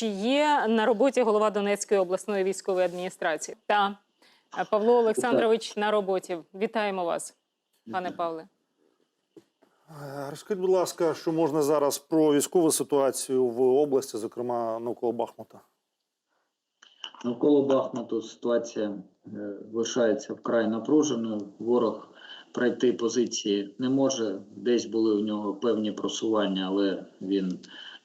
чи є на роботі голова Донецької обласної військової адміністрації? Та Е, Павло Олександрович на роботі. Вітаємо вас, пане Павле. Е, Розкажіть, будь ласка, що можна зараз про військову ситуацію в області, зокрема навколо Бахмута? Навколо Бахмуту ситуація е, лишається вкрай напруженою. Ворог пройти позиції не може. Десь були у нього певні просування, але він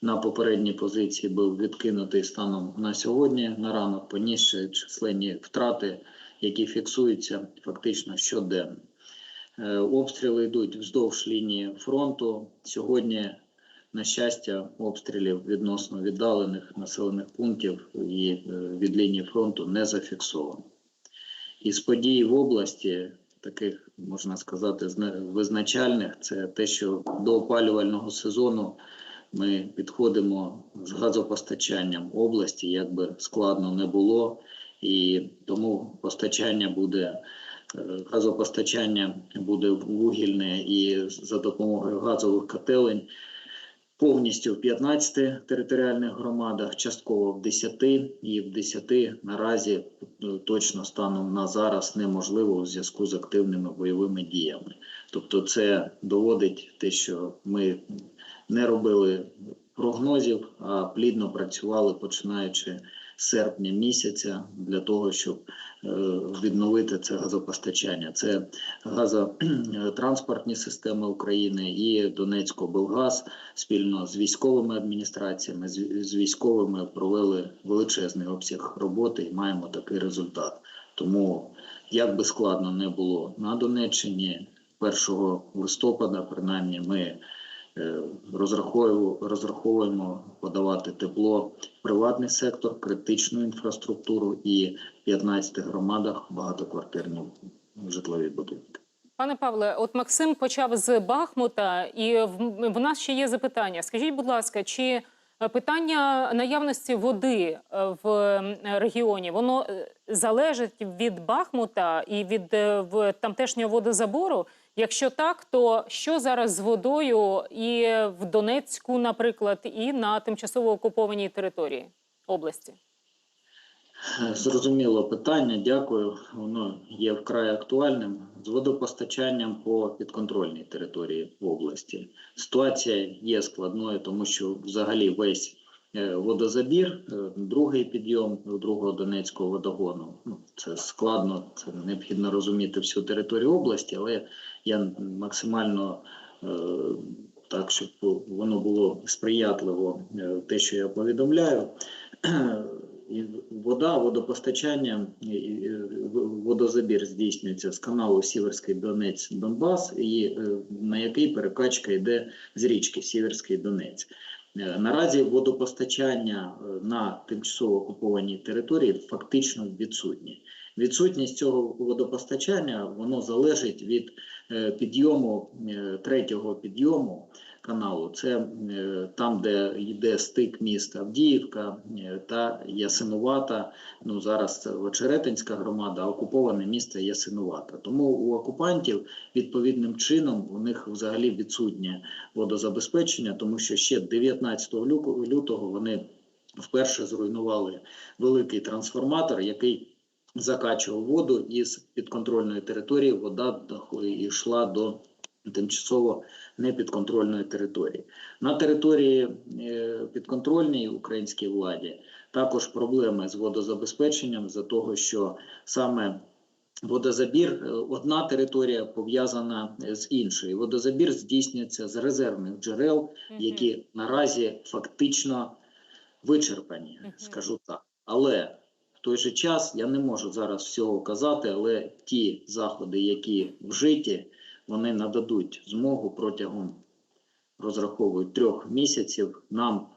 на попередній позиції був відкинутий станом на сьогодні. На ранок поніс численні втрати, які фіксуються фактично щоденно. Е, Обстріли йдуть вздовж лінії фронту. Сьогодні на щастя, обстрілів відносно віддалених населених пунктів і е, від лінії фронту не зафіксовано. Із подій в області, таких можна сказати, зна- визначальних, це те, що до опалювального сезону ми підходимо з газопостачанням області, як би складно не було, і тому постачання буде. е, Газопостачання буде вугільне і за допомогою газових котелень повністю в 15 територіальних громадах, частково в 10, і в 10 наразі е, точно станом на зараз неможливо у зв'язку з активними бойовими діями. Тобто, це доводить те, що ми не робили прогнозів, плідно працювали починаючи серпня місяця для того, щоб е, відновити це газопостачання. Це газотранспортні системи України і Донецько-Белгаз спільно з військовими адміністраціями, з, військовими провели величезний обсяг роботи і маємо такий результат. Тому як би складно не було на Донеччині 1 листопада, принаймні, ми розраховуємо, розраховуємо подавати тепло приватний сектор, критичну інфраструктуру і в 15 громадах багатоквартирні житлові будинки. Пане Павле, от Максим почав з Бахмута, і в, нас ще є запитання. Скажіть, будь ласка, чи е, питання наявності води е, в регіоні воно е, залежить від Бахмута і від е, в тамтешнього водозабору? Якщо так, то що зараз з водою і в Донецьку, наприклад, і на тимчасово окупованій території області? Зрозуміло питання, дякую. Воно є вкрай актуальним. З водопостачанням по підконтрольній території області. Ситуація є складною, тому що взагалі весь водозабір, е, другий підйом другого Донецького водогону. Ну, це складно, це необхідно розуміти всю територію області, але я максимально е, так, щоб воно було сприятливо, е, те, що я повідомляю. І вода, водопостачання, е, водозабір здійснюється з каналу Сіверський Донець Донбас, і е, на який перекачка йде з річки Сіверський Донець. Е, Наразі водопостачання е, на тимчасово окупованій території фактично відсутнє. Відсутність цього водопостачання воно залежить від е, підйому третього підйому каналу. Це е, там, де йде стик міст Авдіївка е, та Ясинувата. Ну зараз це Очеретинська громада, а окуповане місто Ясинувата. Тому у окупантів відповідним чином у них взагалі відсутнє водозабезпечення, тому що ще 19 лю- лютого вони вперше зруйнували великий трансформатор, який закачував воду із підконтрольної території. Вода йшла до тимчасово непідконтрольної території. На території е, підконтрольній українській владі також проблеми з водозабезпеченням за того, що саме водозабір, е, одна територія пов'язана з іншою. Водозабір здійснюється з резервних джерел, які наразі фактично вичерпані, скажу так. Але в той же час я не можу зараз всього казати, але ті заходи, які вжиті, вони нададуть змогу протягом розраховують трьох місяців нам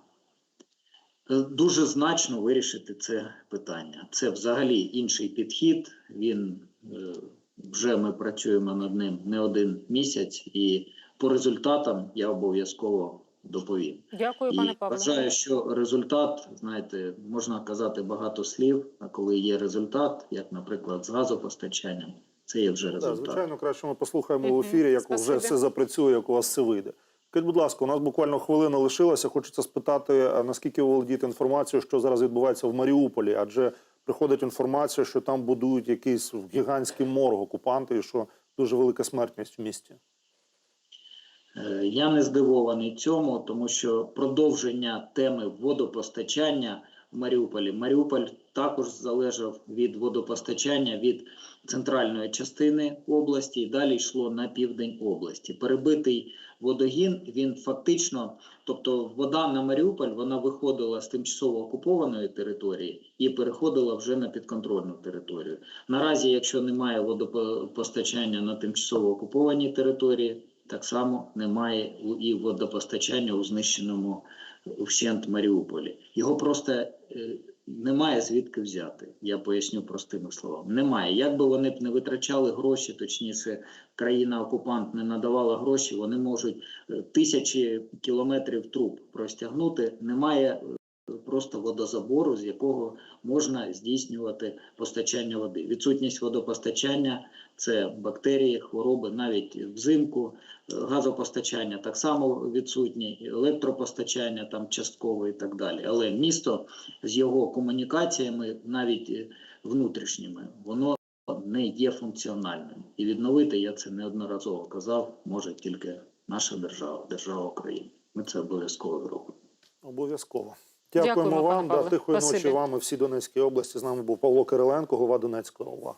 е, дуже значно вирішити це питання. Це взагалі інший підхід. Він е, вже ми працюємо над ним не один місяць, і по результатам я обов'язково доповім. Дякую, пане І Павле. вважаю, що результат, знаєте, можна казати багато слів, а коли є результат, як, наприклад, з газопостачанням, це є вже Так, результат. звичайно, краще ми послухаємо в ефірі, як вже все запрацює, як у вас все вийде. Скажіть, будь ласка, у нас буквально хвилина лишилася. Хочеться спитати, наскільки ви володієте інформацією, що зараз відбувається в Маріуполі? Адже приходить інформація, що там будують якийсь гігантський морг окупанти, і що дуже велика смертність в місті. Е, Я не здивований цьому, тому що продовження теми водопостачання Маріуполі. Маріуполь також залежав від водопостачання від центральної частини області і далі йшло на південь області. Перебитий водогін він фактично, тобто вода на Маріуполь, вона виходила з тимчасово окупованої території і переходила вже на підконтрольну територію. Наразі, якщо немає водопостачання на тимчасово окупованій території, так само немає і водопостачання у знищеному вщент Маріуполі. Його просто е, немає звідки взяти. Я поясню простими словами. Немає. Як би вони б не витрачали гроші, точніше, країна-окупант не надавала гроші, вони можуть е, тисячі кілометрів труб простягнути. Немає е, просто водозабору, з якого можна здійснювати постачання води. Відсутність водопостачання це бактерії, хвороби навіть взимку. Газопостачання так само відсутні, електропостачання там частково і так далі. Але місто з його комунікаціями, навіть внутрішніми, воно не є функціональним. І відновити я це неодноразово казав, може тільки наша держава, держава України. Ми це обов'язково зробимо. Обов'язково. Дякуємо, Дякуємо, вам. Да, тихої Спасибі. ночі вам і всій Донецькій області. З нами був Павло Кириленко, голова Донецької ОВА.